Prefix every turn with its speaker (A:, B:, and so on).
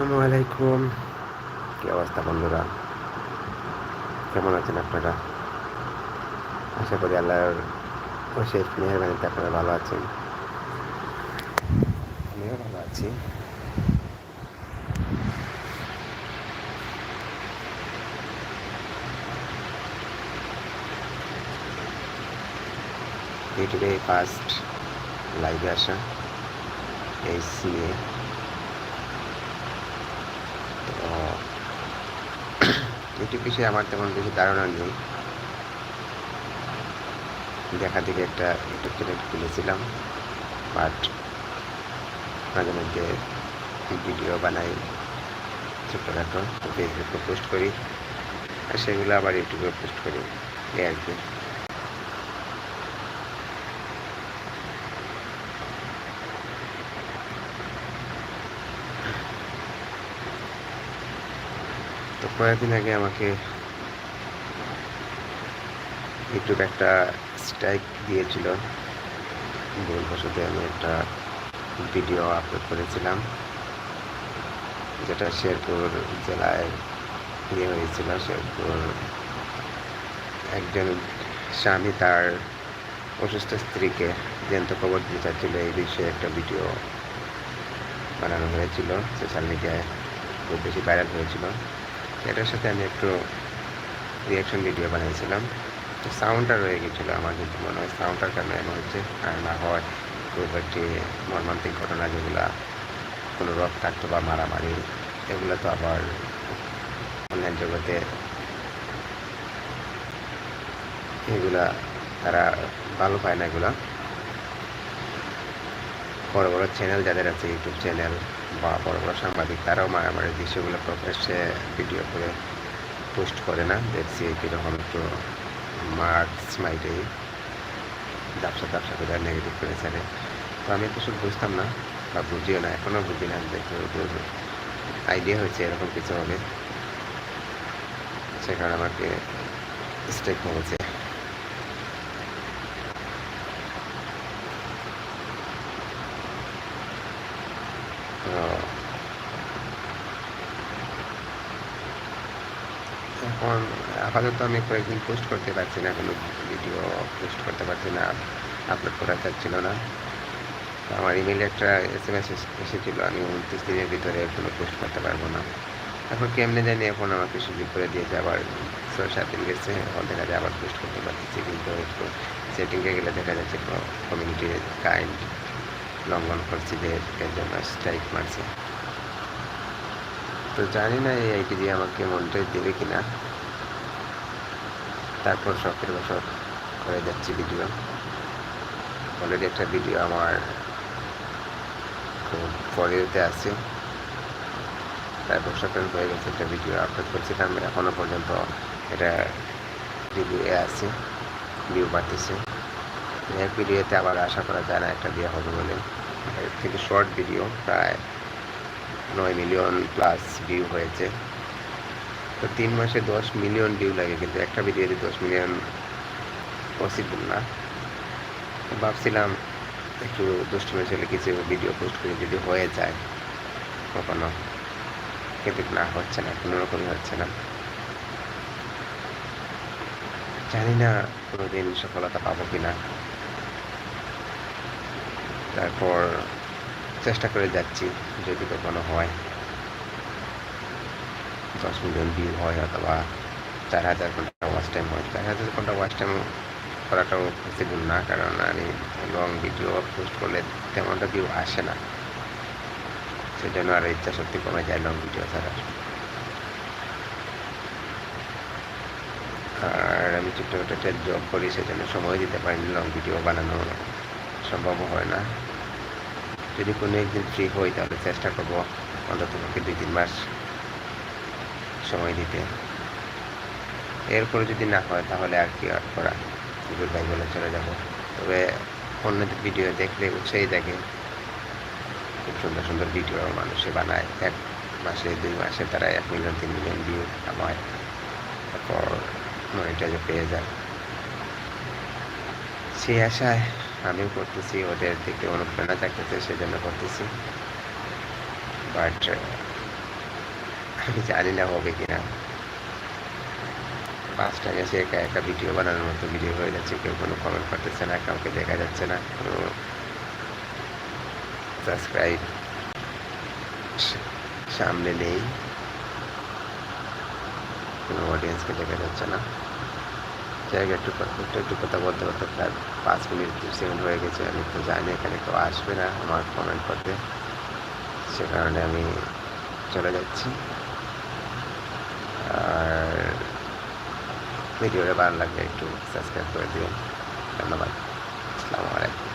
A: আসসালামু আলাইকুম। কি অবস্থা বন্ধুরা? কেমন আছেন আপনারা? আশা করি আল্লাহর অশেষ মেহরবানিতে আপনারা ভালো আছেন। আমিও ভালো আছি। ইউটিউবে ফার্স্ট লাইভে আসা, এই নিয়ে তো ইউটিউব বিষয়ে আমার তেমন বেশি ধারণা নেই। দেখা দিকে একটা ইউটিউব চ্যানেল খুলেছিলাম বাট মাঝে মধ্যে ভিডিও বানাই ছোটোখাটো ফেসবুকে পোস্ট করি, আর সেগুলো আবার ইউটিউবে পোস্ট করি। এই আর কি। তো কয়েকদিন আগে আমাকে ইউটিউব একটা স্ট্রাইক দিয়েছিল। ভুলবশত আমি একটা ভিডিও আপলোড করেছিলাম, যেটা শেরপুর জেলায় ইয়ে হয়েছিল। শেরপুর একজন স্বামী তার অসুস্থ স্ত্রীকে জ্যান্ত খবর দিতে চাচ্ছিল এই বিষয়ে একটা ভিডিও বানানো হয়েছিল। সোশ্যাল মিডিয়ায় খুব বেশি ভাইরাল হয়েছিল। এটার সাথে আমি একটু রিয়াকশন ভিডিও বানিয়েছিলাম। তো সাউন্ডটা রয়ে গেছিল আমার কিন্তু মনে হয়। সাউন্ডটার কারণে এমন হচ্ছে? আর না হয় খুব একটি মর্মান্তিক ঘটনা যেগুলা কোনো রক থাকতো বা মারামারি, এগুলো তো আবার অনলাইন জগতে এগুলা তারা ভালো পায় না এগুলা। বড় বড় চ্যানেল যাদের আছে ইউটিউব চ্যানেল বা বড় বড় সাংবাদিক, তারাও মারামারির দৃশ্যগুলো প্রকাশ্যে ভিডিও করে পোস্ট করে না। দেখছি কীরকম একটু মার্কস মাইটে ব্যবসা ব্যবসা করে নেগেটিভ করে ছাড়ে। তো আমি কিছু বুঝতাম না বা বুঝিও না এখনও বুঝি না, দেখে আইডিয়া হয়েছে এরকম কিছু হবে। সে কারণে আমাকে স্টেক হয়েছে এখন আপাতত আমি কয়েকদিন পোস্ট করতে পারছি না, কোনো ভিডিও পোস্ট করতে পারছি না আপলোড করা যাচ্ছিল না। আমার ইমেলে একটা এস এম এস, এসেছিল, আমি উনত্রিশ দিনের ভিতরে কোনো পোস্ট করতে পারব না। এখন কেমনে জানি এখন আমাকে সুযোগ করে দিয়েছে, আবার ছয় সাত দিন গেছে, এখন দেখা যায় আবার পোস্ট করতে পারতেছি, কিন্তু সেটিংয়ে গেলে দেখা যাচ্ছে কমিউনিটির কাইন্ড লঙ্ঘন করছি যে এর জন্য স্ট্রাইক মারছে। তো জানি না এই আইটি দিয়ে আমাকে মনটাই দেবে কিনা। তারপর শখের বছর করে যাচ্ছি ভিডিও অলরেডি একটা ভিডিও আমার খুব পরেতে আছে। তারপর বছর হয়ে গেছে একটা ভিডিও আপলোড করছিলাম। এখনও পর্যন্ত এটা রিভিউ আছে ভিউ বাড়তেছে। এক ভিডিওতে আবার আশা করা যায় না, একটা দেওয়া হবে বলে। কিন্তু শর্ট ভিডিও প্রায় নয় মিলিয়ন প্লাস ভিউ হয়েছে। তো তিন মাসে দশ মিলিয়ন ভিউ লাগে, কিন্তু একটা ভিডিওতে দশ মিলিয়ন পসিবল না। ভাবছিলাম একটু দুষ্টুমি চলে কিছু ভিডিও পোস্ট করে, যদি হয়ে যায়, কখনো। কিন্তু না, হচ্ছে না কোনো রকমই হচ্ছে না। জানি না কোনোদিন সফলতা পাবো কিনা। তারপর চেষ্টা করে যাচ্ছি, যদি কখনো হয়। দশ মিলিয়ন ভিউ হয় অথবা চার হাজার ঘণ্টা ওয়াচ টাইম হয়। চার হাজার ঘণ্টা ওয়াচ টাইম করাটাও পসিবল না, কারণ আমি লং ভিডিও পোস্ট করলে তেমনটা ভিউ আসে না। সেজন্য আর ইচ্ছা সত্যি কমে যায় লং ভিডিও ছাড়া। আর আমি ছোট্ট একটা জব করি, সেজন্য সময় দিতে পারিনি লং ভিডিও বানানো সম্ভব হয় না। যদি কোনো একদিন ফ্রি হই, তাহলে চেষ্টা করব অন্তত পক্ষে দুই তিন মাস সময় দিতে। এরপরে যদি না হয়, তাহলে আর কি আর করা? গুড বাই বলে চলে যাব। তবে অন্য ভিডিও দেখলে উৎসাহী দেখে খুব সুন্দর সুন্দর ভিডিও মানুষে বানায়। এক মাসে, দুই মাসে তারা এক মিলিয়ন তিন মিলিয়ন ভিউ কামায়। তারপর মনিটাইজে পেয়ে যায়। সেই আশায় আমিও করতেছি, ওদের থেকে অনুপ্রেরণা থাকতেছে সেজন্য করতেছি। বাট আমি জানি না হবে কিনা। পাঁচটা গেছে একা একা ভিডিও বানানোর মতো ভিডিও হয়ে যাচ্ছে, কেউ কোনো কমেন্ট করতেছে না, কাউকে দেখা যাচ্ছে না, কোনো সাবস্ক্রাইব সামনে নেই। কোনো অডিয়েন্সকে দেখা যাচ্ছে না। জায়গা একটু একটু একটু কথা বলতে বলতে প্রায় পাঁচ মিনিট, দু সেকেন্ড হয়ে গেছে। আমি তো জানি এখানে কেউ আসবে না আমার কমেন্ট করতে। সে কারণে আমি চলে যাচ্ছি। আর ভিডিওটা ভালো লাগলে একটু সাবস্ক্রাইব করে দিবেন ধন্যবাদ। আসসালামু আলাইকুম।